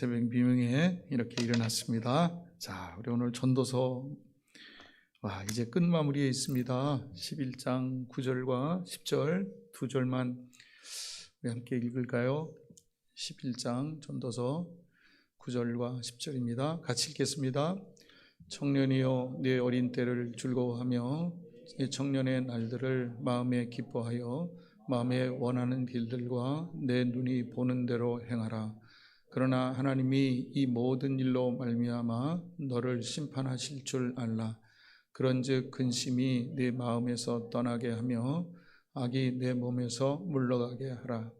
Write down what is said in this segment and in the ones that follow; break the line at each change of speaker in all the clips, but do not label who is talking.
새벽 비명에 이렇게 일어났습니다. 자, 우리 오늘 전도서 와, 이제 끝마무리에 있습니다. 11장 9절과 10절 두 절만 우리 함께 읽을까요? 11장 전도서 9절과 10절입니다. 같이 읽겠습니다. 청년이여 내 어린 때를 즐거워하며 내 청년의 날들을 마음에 기뻐하여 마음에 원하는 길들과 내 눈이 보는 대로 행하라. 그러나 하나님이 이 모든 일로 말미암아 너를 심판하실 줄 알라. 그런즉 근심이 내 마음에서 떠나게 하며 악이 내 몸에서 물러가게 하라.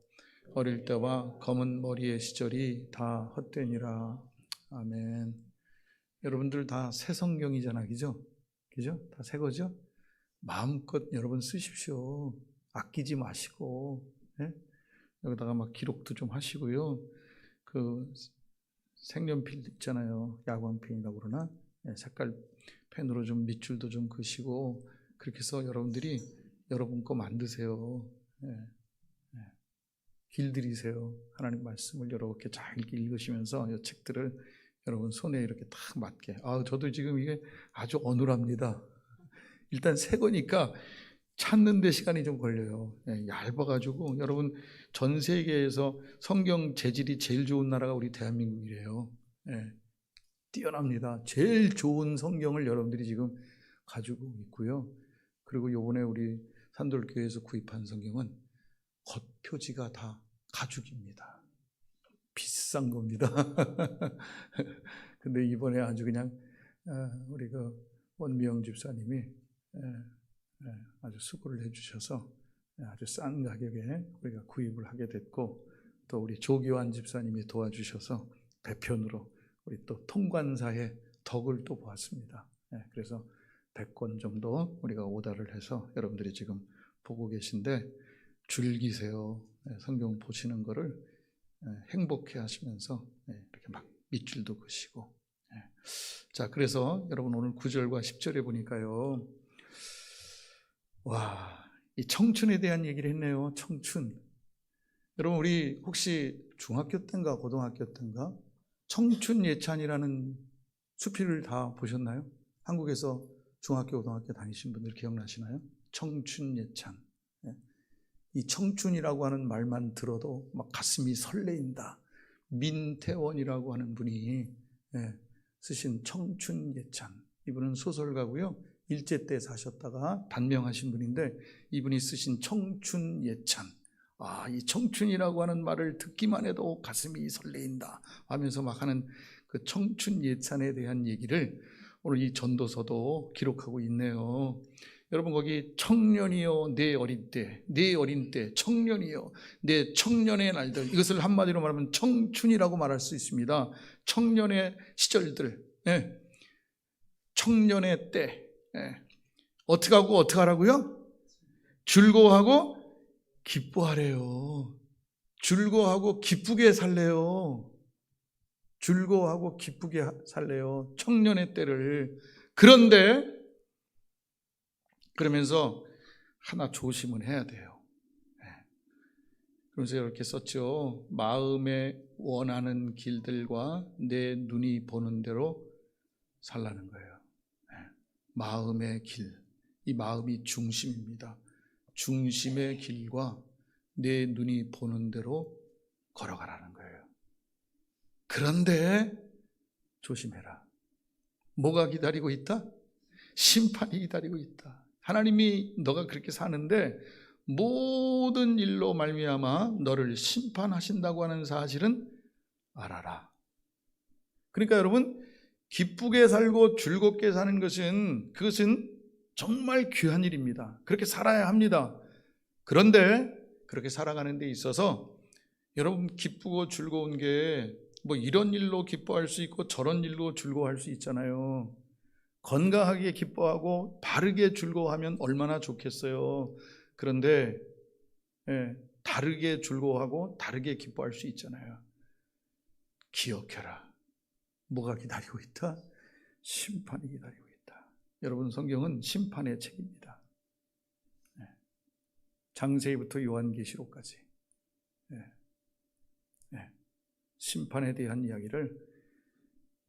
어릴 때와 검은 머리의 시절이 다 헛되니라. 아멘. 여러분들 다 새 성경이잖아, 그죠? 그죠? 다 새 거죠? 마음껏 여러분 쓰십시오. 아끼지 마시고, 예? 여기다가 막 기록도 좀 하시고요. 그 색연필 있잖아요. 야광펜이라고 그러나 예, 색깔 펜으로 좀 밑줄도 좀 그시고 그렇게 해서 여러분들이 여러분 거 만드세요. 예, 예. 길들이세요. 하나님 말씀을 이렇게 잘 읽으시면서 이 책들을 여러분 손에 이렇게 딱 맞게. 아, 저도 지금 이게 아주 어눌합니다. 일단 새 거니까 찾는 데 시간이 좀 걸려요. 예, 얇아가지고 여러분 전 세계에서 성경 재질이 제일 좋은 나라가 우리 대한민국이래요. 예, 뛰어납니다. 제일 좋은 성경을 여러분들이 지금 가지고 있고요. 그리고 요번에 우리 산돌교회에서 구입한 성경은 겉표지가 다 가죽입니다. 비싼 겁니다. 근데 이번에 아주 그냥 어, 우리 그 원미영 집사님이 예, 예, 아주 수고를 해주셔서 아주 싼 가격에 우리가 구입을 하게 됐고 또 우리 조교환 집사님이 도와주셔서 배편으로 우리 또 통관사의 덕을 또 보았습니다. 예, 그래서 100권 정도 우리가 오다를 해서 여러분들이 지금 보고 계신데 즐기세요. 예, 성경 보시는 거를 예, 행복해 하시면서 예, 이렇게 막 밑줄도 그시고 예. 자 그래서 여러분 오늘 9절과 10절에 보니까요 와, 이 청춘에 대한 얘기를 했네요. 청춘. 여러분, 우리 혹시 중학교 때인가 고등학교 때인가 청춘 예찬이라는 수필을 다 보셨나요? 한국에서 중학교, 고등학교 다니신 분들 기억나시나요? 청춘 예찬. 예. 이 청춘이라고 하는 말만 들어도 막 가슴이 설레인다. 민태원이라고 하는 분이 예, 쓰신 청춘 예찬. 이분은 소설가고요. 일제 때 사셨다가 단명하신 분인데 이분이 쓰신 청춘 예찬. 아, 이 청춘이라고 하는 말을 듣기만 해도 가슴이 설레인다 하면서 막 하는 그 청춘 예찬에 대한 얘기를 오늘 이 전도서도 기록하고 있네요. 여러분 거기 청년이요 내 어린 때, 내 어린 때, 청년이요 내 청년의 날들 이것을 한마디로 말하면 청춘이라고 말할 수 있습니다. 청년의 시절들, 예. 청년의 때, 예. 어떻게 하고 어떻게 하라고요? 즐거워하고 기뻐하래요. 즐거워하고 기쁘게 살래요. 즐거워하고 기쁘게 살래요. 청년의 때를. 그런데 그러면서 하나 조심은 해야 돼요. 예. 그러면서 이렇게 썼죠. 마음에 원하는 길들과 내 눈이 보는 대로 살라는 거예요. 마음의 길, 이 마음이 중심입니다. 중심의 길과 내 눈이 보는 대로 걸어가라는 거예요. 그런데 조심해라. 뭐가 기다리고 있다? 심판이 기다리고 있다. 하나님이 너가 그렇게 사는데 모든 일로 말미암아 너를 심판하신다고 하는 사실은 알아라. 그러니까 여러분 기쁘게 살고 즐겁게 사는 것은 그것은 정말 귀한 일입니다. 그렇게 살아야 합니다. 그런데 그렇게 살아가는 데 있어서 여러분 기쁘고 즐거운 게 뭐 이런 일로 기뻐할 수 있고 저런 일로 즐거워할 수 있잖아요. 건강하게 기뻐하고 바르게 즐거워하면 얼마나 좋겠어요. 그런데 예, 다르게 즐거워하고 다르게 기뻐할 수 있잖아요. 기억해라. 뭐가 기다리고 있다? 심판이 기다리고 있다. 여러분 성경은 심판의 책입니다. 네. 장세기부터 요한계시록까지. 네. 네. 심판에 대한 이야기를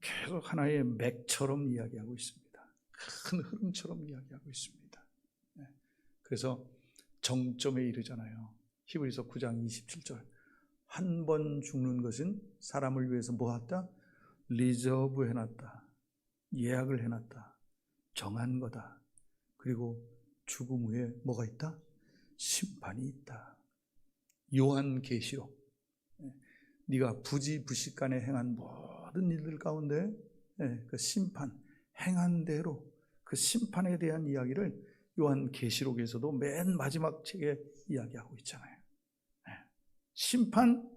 계속 하나의 맥처럼 이야기하고 있습니다. 큰 흐름처럼 이야기하고 있습니다. 네. 그래서 정점에 이르잖아요. 히브리서 9장 27절. 한 번 죽는 것은 사람을 위해서 뭐 했다? 리저브 해놨다. 예약을 해놨다. 정한 거다. 그리고 죽음 후에 뭐가 있다? 심판이 있다. 요한 계시록. 네. 네가 부지부식간에 행한 모든 일들 가운데 네, 그 심판, 행한 대로 그 심판에 대한 이야기를 요한 계시록에서도 맨 마지막 책에 이야기하고 있잖아요. 네. 심판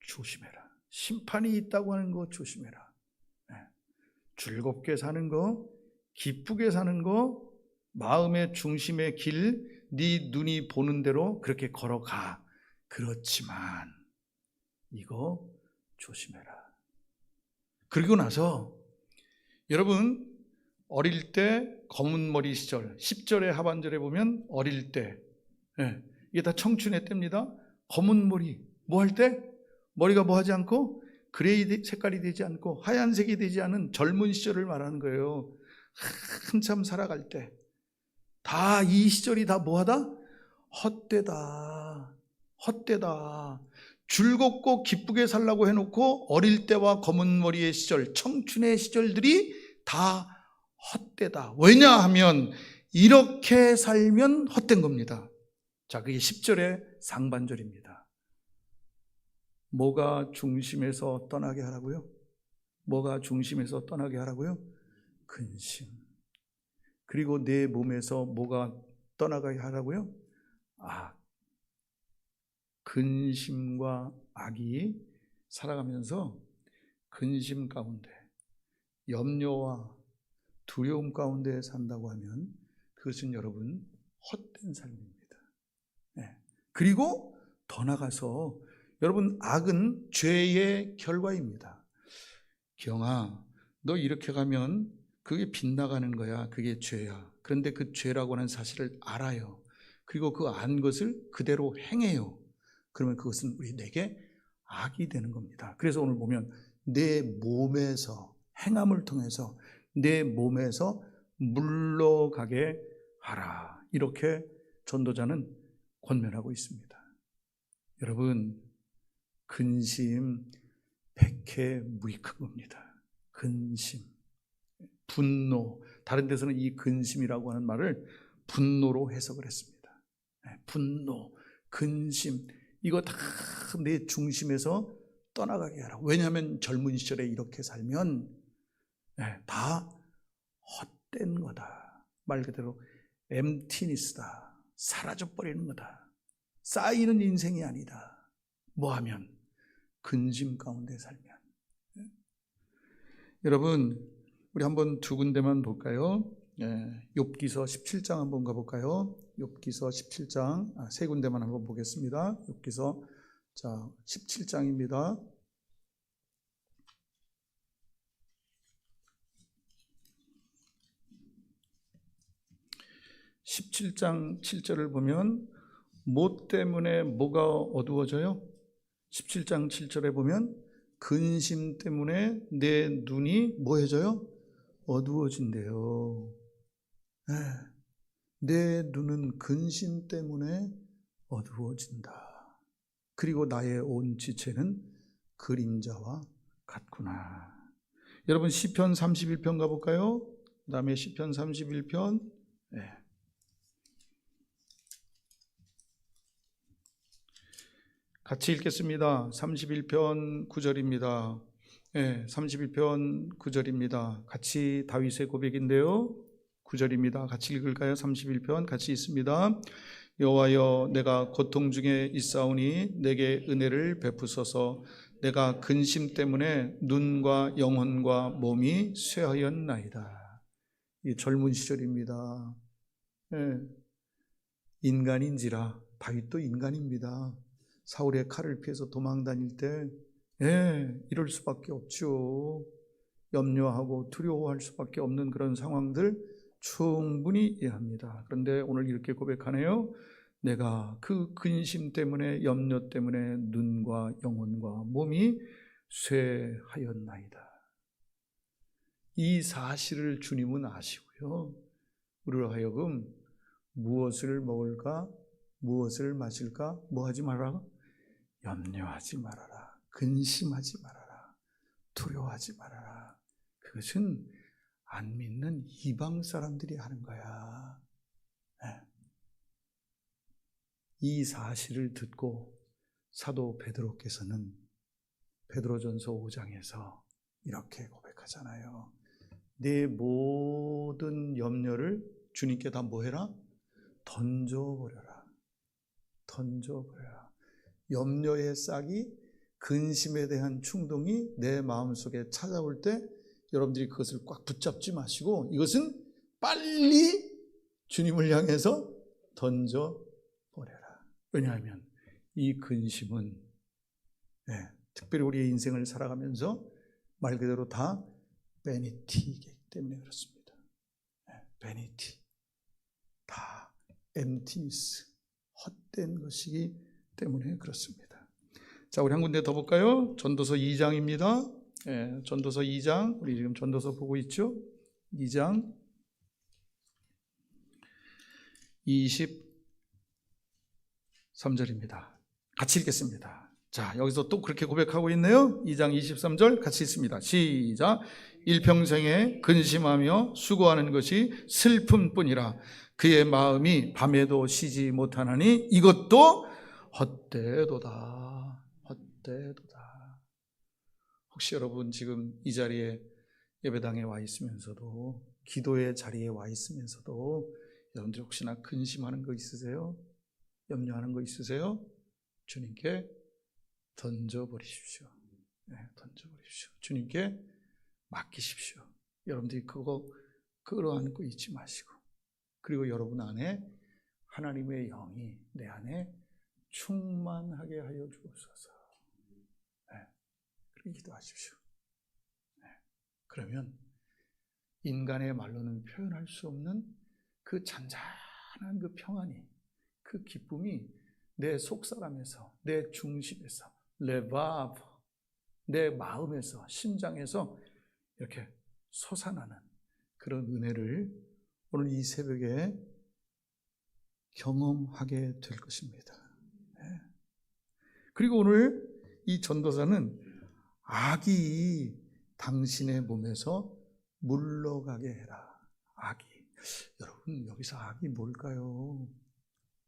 조심해라. 심판이 있다고 하는 거 조심해라. 네. 즐겁게 사는 거, 기쁘게 사는 거, 마음의 중심의 길, 네 눈이 보는 대로 그렇게 걸어가. 그렇지만 이거 조심해라. 그리고 나서 여러분 어릴 때 검은 머리 시절 10절의 하반절에 보면 어릴 때 예, 이게 다 청춘의 때입니다. 검은 머리 뭐 할 때? 머리가 뭐 하지 않고 그레이 색깔이 되지 않고 하얀색이 되지 않은 젊은 시절을 말하는 거예요. 한참 살아갈 때. 다 이 시절이 다 뭐하다? 헛되다. 헛되다. 즐겁고 기쁘게 살라고 해놓고 어릴 때와 검은 머리의 시절, 청춘의 시절들이 다 헛되다. 왜냐하면 이렇게 살면 헛된 겁니다. 자, 그게 10절의 상반절입니다. 뭐가 중심에서 떠나게 하라고요? 뭐가 중심에서 떠나게 하라고요? 근심. 그리고 내 몸에서 뭐가 떠나가게 하라고요? 악. 근심과 악이 살아가면서 근심 가운데 염려와 두려움 가운데 산다고 하면 그것은 여러분 헛된 삶입니다. 네. 그리고 더 나가서 여러분 악은 죄의 결과입니다. 경아, 너 이렇게 가면 그게 빗나가는 거야. 그게 죄야. 그런데 그 죄라고 하는 사실을 알아요. 그리고 그 안 것을 그대로 행해요. 그러면 그것은 우리 내게 악이 되는 겁니다. 그래서 오늘 보면 내 몸에서 행함을 통해서 내 몸에서 물러가게 하라. 이렇게 전도자는 권면하고 있습니다. 여러분, 근심 백해 무익한 겁니다. 근심, 분노. 다른 데서는 이 근심이라고 하는 말을 분노로 해석을 했습니다. 네, 분노, 근심, 이거 다 내 중심에서 떠나가게 하라. 왜냐하면 젊은 시절에 이렇게 살면 네, 다 헛된 거다. 말 그대로 엠티니스다. 사라져 버리는 거다. 쌓이는 인생이 아니다. 뭐 하면 근심 가운데 살면. 네. 여러분, 우리 한번 두 군데만 볼까요? 예, 욥기서 17장 한번 가볼까요? 욥기서 17장 아, 세 군데만 한번 보겠습니다. 욥기서 자 17장입니다. 17장 7절을 보면 뭐 때문에 뭐가 어두워져요? 17장 7절에 보면 근심 때문에 내 눈이 뭐해져요? 어두워진대요. 네. 내 눈은 근심 때문에 어두워진다. 그리고 나의 온 지체는 그림자와 같구나. 여러분 시편 31편 가볼까요? 그 다음에 시편 31편. 네. 같이 읽겠습니다. 31편 9절입니다. 네, 31편 9절입니다. 같이 다윗의 고백인데요. 9절입니다. 같이 읽을까요? 31편 같이 있습니다. 여호와여 내가 고통 중에 있사오니 내게 은혜를 베푸소서 내가 근심 때문에 눈과 영혼과 몸이 쇠하였나이다. 이 젊은 시절입니다. 예. 인간인지라 다윗도 인간입니다. 사울의 칼을 피해서 도망 다닐 때 예, 이럴 수밖에 없죠. 염려하고 두려워할 수밖에 없는 그런 상황들 충분히 이해합니다. 그런데 오늘 이렇게 고백하네요. 내가 그 근심 때문에 염려 때문에 눈과 영혼과 몸이 쇠하였나이다. 이 사실을 주님은 아시고요. 우리로 하여금 무엇을 먹을까, 무엇을 마실까, 뭐 하지 말아라? 염려하지 말아라. 근심하지 말아라. 두려워하지 말아라. 그것은 안 믿는 이방 사람들이 하는 거야. 네. 이 사실을 듣고 사도 베드로께서는 베드로전서 5장에서 이렇게 고백하잖아요. 내 모든 염려를 주님께 다 뭐해라? 던져버려라. 던져버려라. 염려의 싹이 근심에 대한 충동이 내 마음속에 찾아올 때 여러분들이 그것을 꽉 붙잡지 마시고 이것은 빨리 주님을 향해서 던져 버려라. 왜냐하면 이 근심은 네, 특별히 우리의 인생을 살아가면서 말 그대로 다 베니티이기 때문에 그렇습니다. 네, 베니티. 다 엠티니스. 헛된 것이기 때문에 그렇습니다. 자, 우리 한 군데 더 볼까요? 전도서 2장입니다. 예, 전도서 2장. 우리 지금 전도서 보고 있죠? 2장 23절입니다. 같이 읽겠습니다. 자, 여기서 또 그렇게 고백하고 있네요. 2장 23절 같이 읽습니다. 시작. 일평생에 근심하며 수고하는 것이 슬픔뿐이라 그의 마음이 밤에도 쉬지 못하나니 이것도 헛되도다. 헛되도다. 혹시 여러분 지금 이 자리에 예배당에 와 있으면서도 기도의 자리에 와 있으면서도 여러분들 혹시나 근심하는 거 있으세요? 염려하는 거 있으세요? 주님께 던져버리십시오. 네, 던져버리십시오. 주님께 맡기십시오. 여러분들이 그거 끌어안고 있지 마시고 그리고 여러분 안에 하나님의 영이 내 안에 충만하게 하여 주옵소서. 네, 그렇게 기도하십시오. 네, 그러면 인간의 말로는 표현할 수 없는 그 잔잔한 그 평안이 그 기쁨이 내 속사람에서 내 중심에서 레바브 내 마음에서 심장에서 이렇게 솟아나는 그런 은혜를 오늘 이 새벽에 경험하게 될 것입니다. 네. 그리고 오늘 이 전도사는 악이 당신의 몸에서 물러가게 해라. 악이. 여러분, 여기서 악이 뭘까요?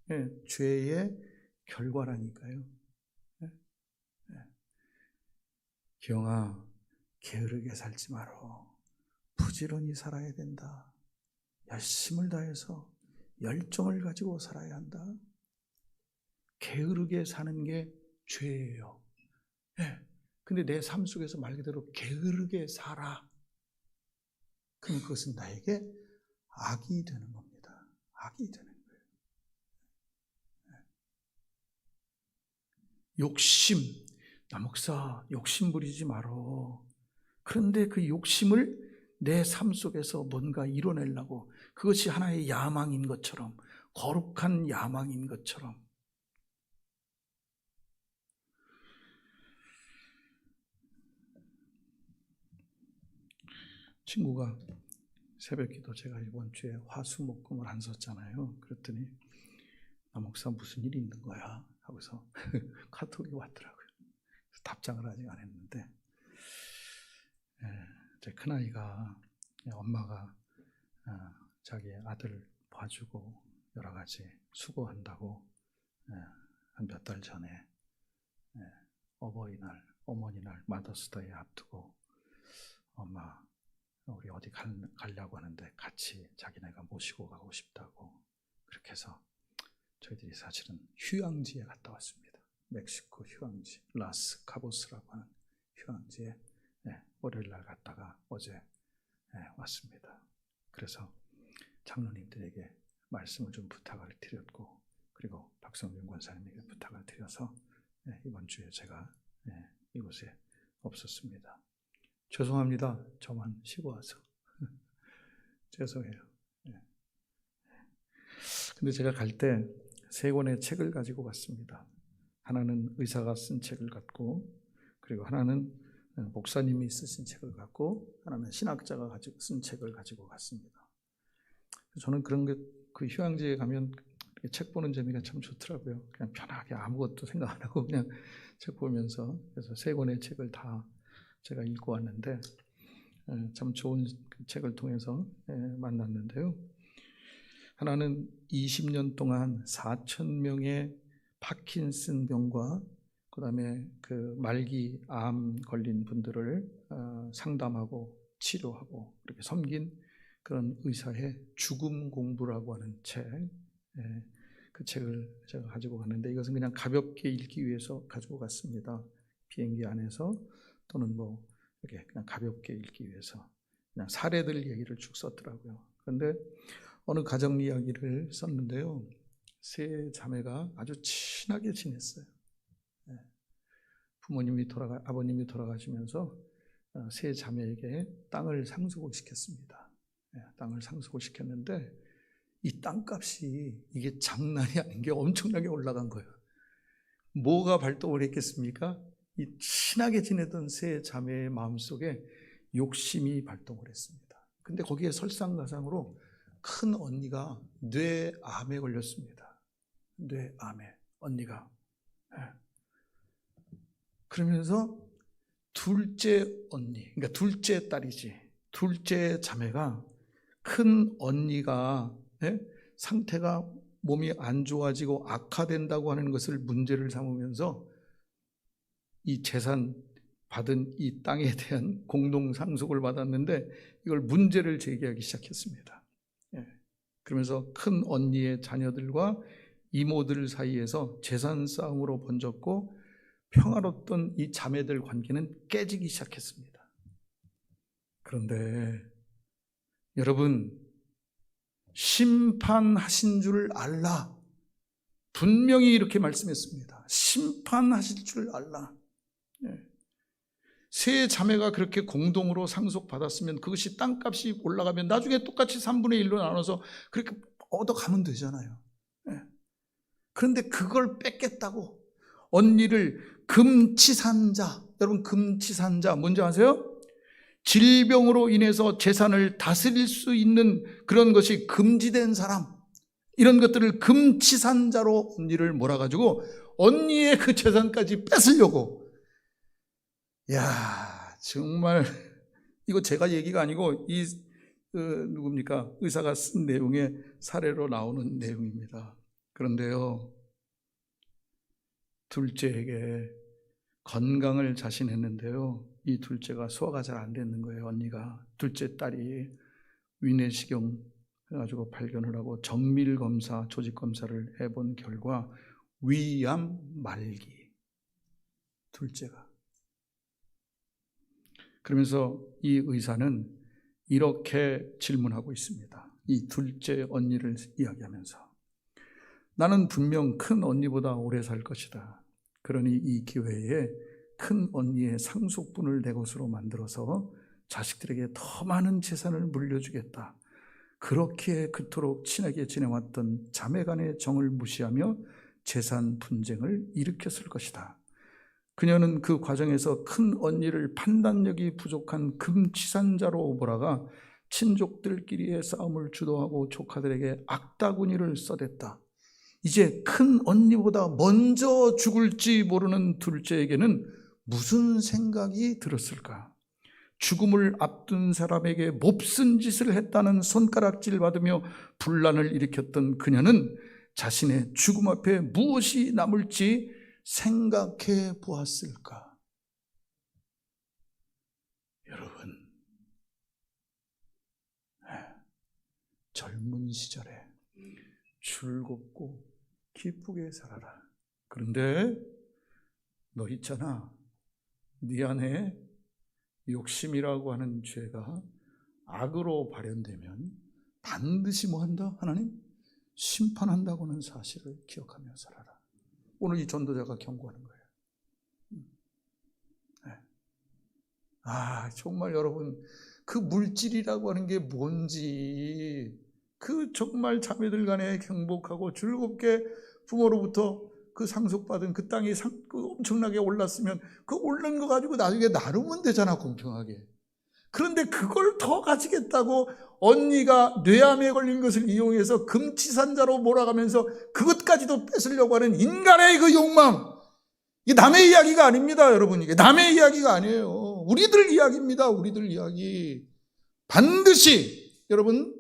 네, 죄의 결과라니까요. 네? 네. 경아, 게으르게 살지 말어. 부지런히 살아야 된다. 열심을 다해서 열정을 가지고 살아야 한다. 게으르게 사는 게 죄예요. 네. 근데 내 삶 속에서 말 그대로 게으르게 살아. 그럼 그것은 나에게 악이 되는 겁니다. 악이 되는 거예요. 네. 욕심, 나 목사 욕심 부리지 말어. 그런데 그 욕심을 내 삶 속에서 뭔가 이뤄내려고 그것이 하나의 야망인 것처럼 거룩한 야망인 것처럼 친구가 새벽 기도 제가 이번 주에 화수목금을 안 썼잖아요. 그랬더니 나 목사 무슨 일이 있는 거야? 하고서 카톡이 왔더라고요. 답장을 아직 안 했는데 예, 제 큰아이가 엄마가 어, 자기 아들 봐주고 여러 가지 수고한다고 예, 한몇 달 전에 예, 어버이날, 어머니날, 마더스데이 앞두고 엄마 우리 어디 갈, 가려고 하는데 같이 자기네가 모시고 가고 싶다고 그렇게 해서 저희들이 사실은 휴양지에 갔다 왔습니다. 멕시코 휴양지 라스 카보스라고 하는 휴양지에 네, 월요일 날 갔다가 어제 네, 왔습니다. 그래서 장로님들에게 말씀을 좀 부탁을 드렸고 그리고 박성균 권사님에게 부탁을 드려서 네, 이번 주에 제가 네, 이곳에 없었습니다. 죄송합니다. 저만 쉬고 와서 죄송해요. 네. 근데 제가 갈 때 세 권의 책을 가지고 갔습니다. 하나는 의사가 쓴 책을 갖고 그리고 하나는 목사님이 쓰신 책을 갖고 하나는 신학자가 가지고 쓴 책을 가지고 갔습니다. 저는 그런 게 그 휴양지에 가면 책 보는 재미가 참 좋더라고요. 그냥 편하게 아무것도 생각 안 하고 그냥 책 보면서 그래서 세 권의 책을 다 제가 읽고 왔는데 예, 참 좋은 그 책을 통해서 예, 만났는데요. 하나는 20년 동안 4천 명의 파킨슨 병과 그다음에 그 말기 암 걸린 분들을 어, 상담하고 치료하고 그렇게 섬긴 그런 의사의 죽음 공부라고 하는 책, 예, 그 책을 제가 가지고 갔는데 이것은 그냥 가볍게 읽기 위해서 가지고 갔습니다. 비행기 안에서 또는 뭐 이렇게 그냥 가볍게 읽기 위해서 그냥 사례들 얘기를 쭉 썼더라고요. 그런데 어느 가정 이야기를 썼는데요. 세 자매가 아주 친하게 지냈어요. 예. 부모님이 돌아가 아버님이 돌아가시면서 어, 세 자매에게 땅을 상속을 시켰습니다. 예, 땅을 상속을 시켰는데 이 땅값이 이게 장난이 아닌 게 엄청나게 올라간 거예요. 뭐가 발동을 했겠습니까? 이 친하게 지내던 세 자매의 마음속에 욕심이 발동을 했습니다. 근데 거기에 설상가상으로 큰 언니가 뇌암에 걸렸습니다. 뇌암에 언니가. 예. 그러면서 둘째 언니, 그러니까 둘째 딸이지. 둘째 자매가 큰 언니가 예? 상태가 몸이 안 좋아지고 악화된다고 하는 것을 문제를 삼으면서 이 재산 받은 이 땅에 대한 공동 상속을 받았는데 이걸 문제를 제기하기 시작했습니다. 예. 그러면서 큰 언니의 자녀들과 이모들 사이에서 재산 싸움으로 번졌고 평화롭던 이 자매들 관계는 깨지기 시작했습니다. 그런데 여러분 심판하신 줄 알라. 분명히 이렇게 말씀했습니다. 심판하실 줄 알라. 예. 세 자매가 그렇게 공동으로 상속받았으면 그것이 땅값이 올라가면 나중에 똑같이 3분의 1로 나눠서 그렇게 얻어가면 되잖아요. 예. 그런데 그걸 뺏겠다고 언니를 금치산자, 여러분 금치산자 뭔지 아세요? 질병으로 인해서 재산을 다스릴 수 있는 그런 것이 금지된 사람, 이런 것들을 금치산자로 언니를 몰아가지고 언니의 그 재산까지 뺏으려고. 야 정말 이거 제가 얘기가 아니고 이 어, 누굽니까 의사가 쓴 내용의 사례로 나오는 내용입니다. 그런데요 둘째에게 건강을 자신했는데요. 이 둘째가 소화가 잘 안 되는 거예요. 언니가 둘째 딸이 위내시경 해가지고 발견을 하고 정밀 검사, 조직 검사를 해본 결과 위암 말기 둘째가 그러면서 이 의사는 이렇게 질문하고 있습니다. 이 둘째 언니를 이야기하면서 나는 분명 큰 언니보다 오래 살 것이다. 그러니 이 기회에 큰 언니의 상속분을 내 것으로 만들어서 자식들에게 더 많은 재산을 물려주겠다. 그렇게 그토록 친하게 지내왔던 자매 간의 정을 무시하며 재산 분쟁을 일으켰을 것이다. 그녀는 그 과정에서 큰 언니를 판단력이 부족한 금치산자로 몰아가 친족들끼리의 싸움을 주도하고 조카들에게 악다구니를 써댔다. 이제 큰 언니보다 먼저 죽을지 모르는 둘째에게는 무슨 생각이 들었을까? 죽음을 앞둔 사람에게 몹쓴 짓을 했다는 손가락질 받으며 분란을 일으켰던 그녀는 자신의 죽음 앞에 무엇이 남을지 생각해 보았을까? 여러분, 네, 젊은 시절에 즐겁고 기쁘게 살아라. 그런데 너 있잖아. 네 안에 욕심이라고 하는 죄가 악으로 발현되면 반드시 뭐 한다? 하나님 심판한다고는 사실을 기억하며 살아라. 오늘 이 전도자가 경고하는 거예요. 음. 네. 아, 정말 여러분, 그 물질이라고 하는 게 뭔지, 그 정말 자매들 간에 행복하고 즐겁게 부모로부터 그 상속받은 그 땅이 상, 그 엄청나게 올랐으면 그 오른 거 가지고 나중에 나누면 되잖아 공평하게. 그런데 그걸 더 가지겠다고 언니가 뇌암에 걸린 것을 이용해서 금치산자로 몰아가면서 그것까지도 뺏으려고 하는 인간의 그 욕망. 이게 남의 이야기가 아닙니다, 여러분. 이게 남의 이야기가 아니에요. 우리들 이야기입니다, 우리들 이야기. 반드시, 여러분,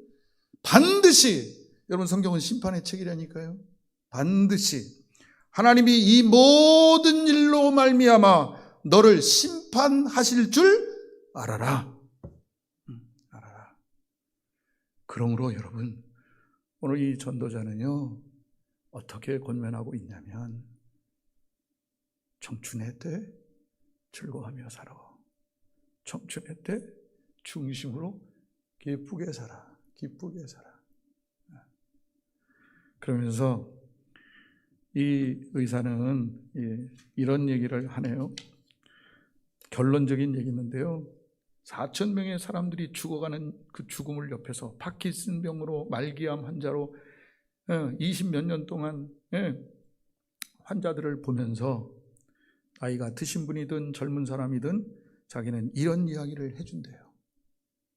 반드시, 여러분 성경은 심판의 책이라니까요. 반드시 하나님이 이 모든 일로 말미암아 너를 심판하실 줄 알아라. 음, 알아라. 그러므로 여러분 오늘 이 전도자는요 어떻게 권면하고 있냐면 청춘의 때 즐거워하며 살아. 청춘의 때 중심으로 기쁘게 살아. 기쁘게 살아. 그러면서 이 의사는 이런 얘기를 하네요. 결론적인 얘기인데요. 4천 명의 사람들이 죽어가는 그 죽음을 옆에서 파킨슨 병으로 말기암 환자로 20몇 년 동안 예, 환자들을 보면서 나이가 드신 분이든 젊은 사람이든 자기는 이런 이야기를 해준대요.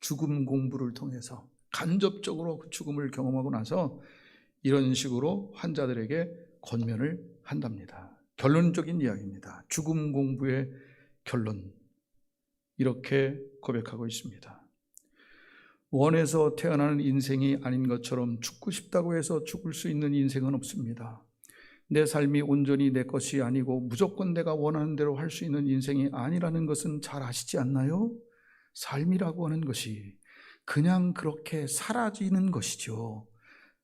죽음 공부를 통해서 간접적으로 그 죽음을 경험하고 나서 이런 식으로 환자들에게 권면을 한답니다. 결론적인 이야기입니다. 죽음 공부의 결론. 이렇게 고백하고 있습니다. 원해서 태어나는 인생이 아닌 것처럼 죽고 싶다고 해서 죽을 수 있는 인생은 없습니다. 내 삶이 온전히 내 것이 아니고 무조건 내가 원하는 대로 할 수 있는 인생이 아니라는 것은 잘 아시지 않나요? 삶이라고 하는 것이 그냥 그렇게 사라지는 것이죠.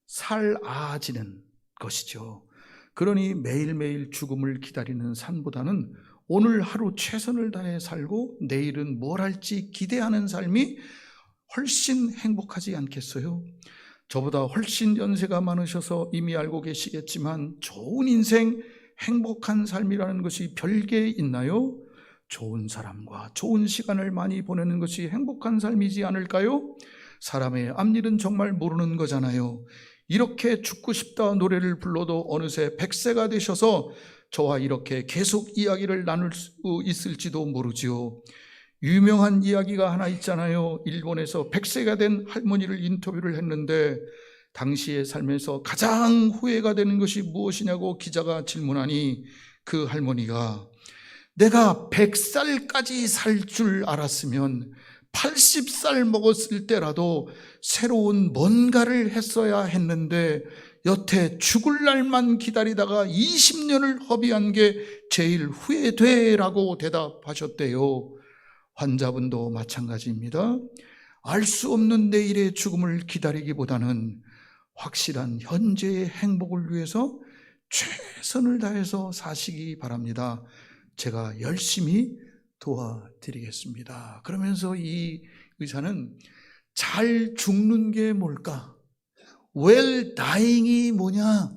살아지는 것이죠. 그러니 매일매일 죽음을 기다리는 삶보다는 오늘 하루 최선을 다해 살고 내일은 뭘 할지 기대하는 삶이 훨씬 행복하지 않겠어요? 저보다 훨씬 연세가 많으셔서 이미 알고 계시겠지만 좋은 인생, 행복한 삶이라는 것이 별게 있나요? 좋은 사람과 좋은 시간을 많이 보내는 것이 행복한 삶이지 않을까요? 사람의 앞일은 정말 모르는 거잖아요. 이렇게 죽고 싶다 노래를 불러도 어느새 100세가 되셔서 저와 이렇게 계속 이야기를 나눌 수 있을지도 모르지요. 유명한 이야기가 하나 있잖아요. 일본에서 100세가 된 할머니를 인터뷰를 했는데 당시의 삶에서 가장 후회가 되는 것이 무엇이냐고 기자가 질문하니 그 할머니가 내가 100살까지 살 줄 알았으면 80살 먹었을 때라도 새로운 뭔가를 했어야 했는데 여태 죽을 날만 기다리다가 20년을 허비한 게 제일 후회돼라고 대답하셨대요. 환자분도 마찬가지입니다. 알 수 없는 내일의 죽음을 기다리기보다는 확실한 현재의 행복을 위해서 최선을 다해서 사시기 바랍니다. 제가 열심히 도와드리겠습니다. 그러면서 이 의사는 잘 죽는 게 뭘까? Well dying이 뭐냐?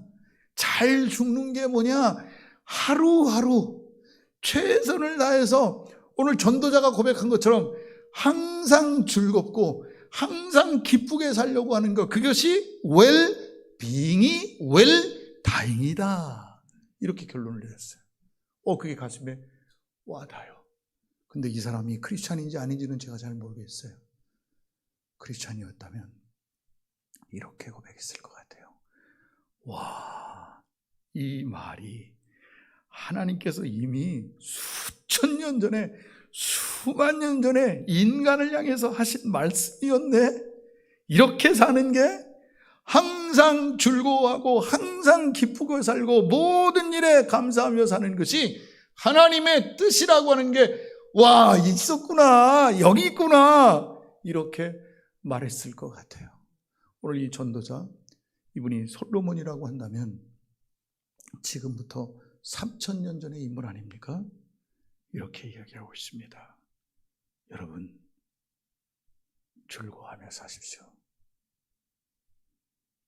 잘 죽는 게 뭐냐? 하루하루 최선을 다해서 오늘 전도자가 고백한 것처럼 항상 즐겁고 항상 기쁘게 살려고 하는 것 그것이 well being이 well dying이다. 이렇게 결론을 내렸어요. 어 그게 가슴에 와닿아요. 근데 이 사람이 크리스찬인지 아닌지는 제가 잘 모르겠어요. 크리스찬이었다면 이렇게 고백했을 것 같아요. 와, 이 말이 하나님께서 이미 수천 년 전에, 수만 년 전에 인간을 향해서 하신 말씀이었네? 이렇게 사는 게 항상 즐거워하고 항상 기쁘고 살고 모든 일에 감사하며 사는 것이 하나님의 뜻이라고 하는 게 와, 있었구나. 여기 있구나. 이렇게 말했을 것 같아요. 오늘 이 전도자, 이분이 솔로몬이라고 한다면 지금부터 3천년 전의 인물 아닙니까? 이렇게 이야기하고 있습니다. 여러분, 즐거워하며 사십시오.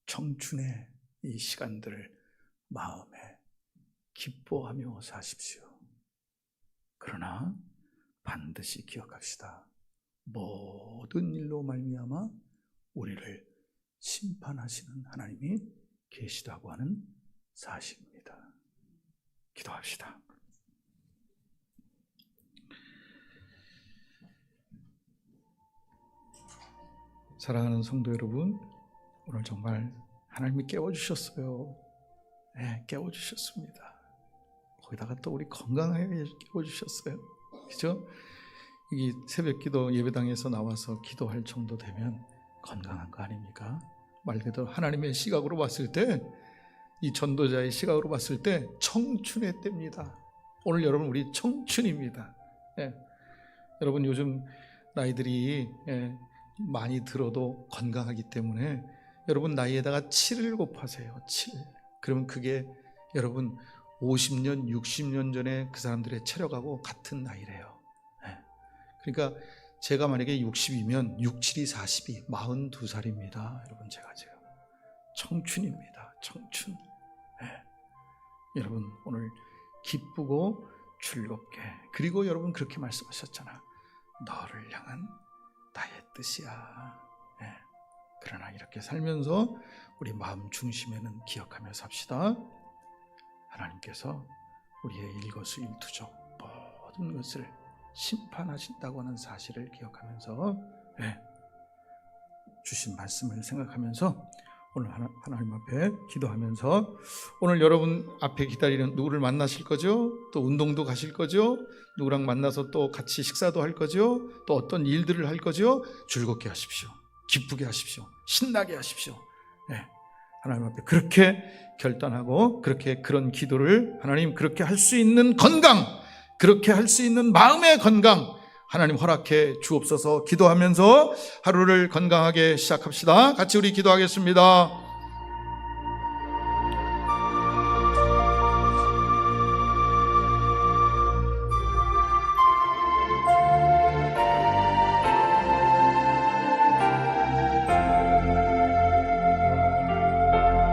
청춘의 이 시간들을 마음에 기뻐하며 사십시오. 그러나 반드시 기억합시다. 모든 일로 말미암아 우리를 심판하시는 하나님이 계시다고 하는 40입니다. 기도합시다. 사랑하는 성도 여러분, 오늘 정말 하나님이 깨워주셨어요. 네, 깨워주셨습니다. 거기다가 또 우리 건강하게 깨워주셨어요. 그죠? 이 새벽 기도 예배당에서 나와서 기도할 정도 되면 건강한 거 아닙니까? 말 그대로 하나님의 시각으로 봤을 때, 이 전도자의 시각으로 봤을 때 청춘의 때입니다. 오늘 여러분 우리 청춘입니다. 예. 여러분 요즘 나이들이 예, 많이 들어도 건강하기 때문에 여러분 나이에다가 7을 곱하세요. 7. 그러면 그게 여러분 50년, 60년 전에 그 사람들의 체력하고 같은 나이래요. 예. 그러니까 제가 만약에 60이면 6, 7이 40이 42살입니다. 여러분 제가 지금 청춘입니다. 청춘. 예. 여러분 오늘 기쁘고 즐겁게 그리고 여러분 그렇게 말씀하셨잖아. 너를 향한 나의 뜻이야. 예. 그러나 이렇게 살면서 우리 마음 중심에는 기억하며 삽시다. 하나님께서 우리의 일거수일투족 모든 것을 심판하신다고 하는 사실을 기억하면서 예. 주신 말씀을 생각하면서 오늘 하나, 하나님 앞에 기도하면서 오늘 여러분 앞에 기다리는 누구를 만나실 거죠? 또 운동도 가실 거죠? 누구랑 만나서 또 같이 식사도 할 거죠? 또 어떤 일들을 할 거죠? 즐겁게 하십시오. 기쁘게 하십시오. 신나게 하십시오. 네. 하나님 앞에 그렇게 결단하고 그렇게 그런 기도를 하나님 그렇게 할 수 있는 건강, 그렇게 할 수 있는 마음의 건강 하나님 허락해 주옵소서 기도하면서 하루를 건강하게 시작합시다. 같이 우리 기도하겠습니다.